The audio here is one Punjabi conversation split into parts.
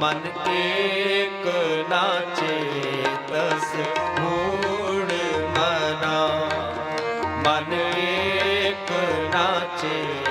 ਮਨ ਏਕ ਨਾਚੇ ਤਸ ਮੂੜ ਮਨਾ। ਮਨ ਏਕ ਨਾਚੇ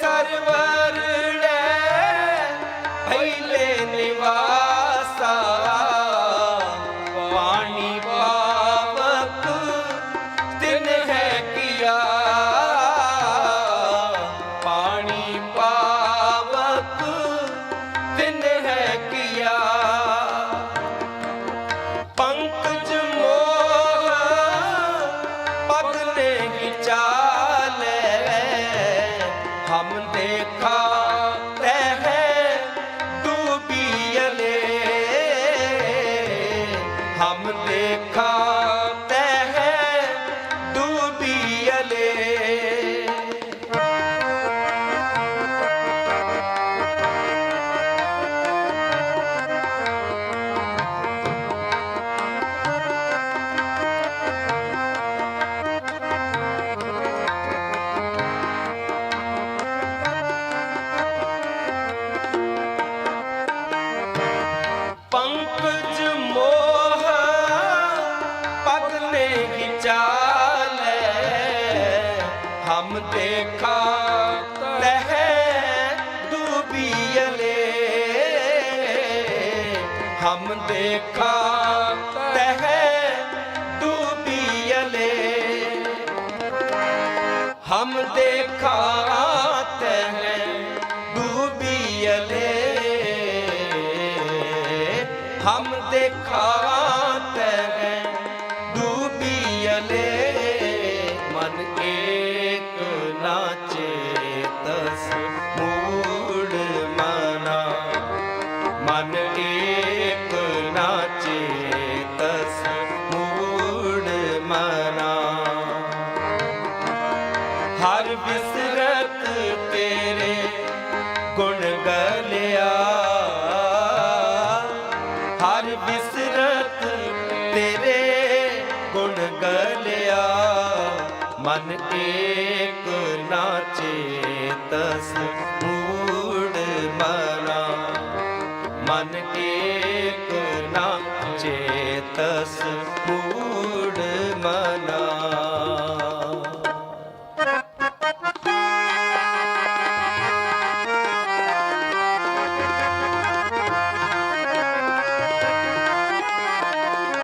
ਸਰਵਰ ਚਾਲੇ ਹਮ ਦੇਖਾ ਤਹ ਡੂਬੀਲੇ ਹਮ ਦੇਖਾ ਤਹ ਡੂਬੀਲੇ ਹਮ ਦੇਖਾ ਤਹ ਡੂਬੀਲੇ ਹਮ ਦੇਖਾ ਏਕ ਨਾਚੇ ਤਸ ਮੂੜ ਮਨਾ ਮਨ ਏਕ ਨਾਚੇ ਤਸ ਮੂੜ ਮਨਾ ਹਰ ਬਿਸਰਤ ਤੇਰੇ ਗੁਣ ਗਲਿਆ ਹਰ ਬਿਸਰਤ ਤੇਰੇ ਗੁਣ ਗਲਿਆ ਮਨ ਏਕ ਨਾਚੇ ਤਸ ਮੂੜ ਮਨਾ। ਮਨ ਏਕ ਨਾਚੇ ਤਸ ਮੂੜ ਮਨਾ।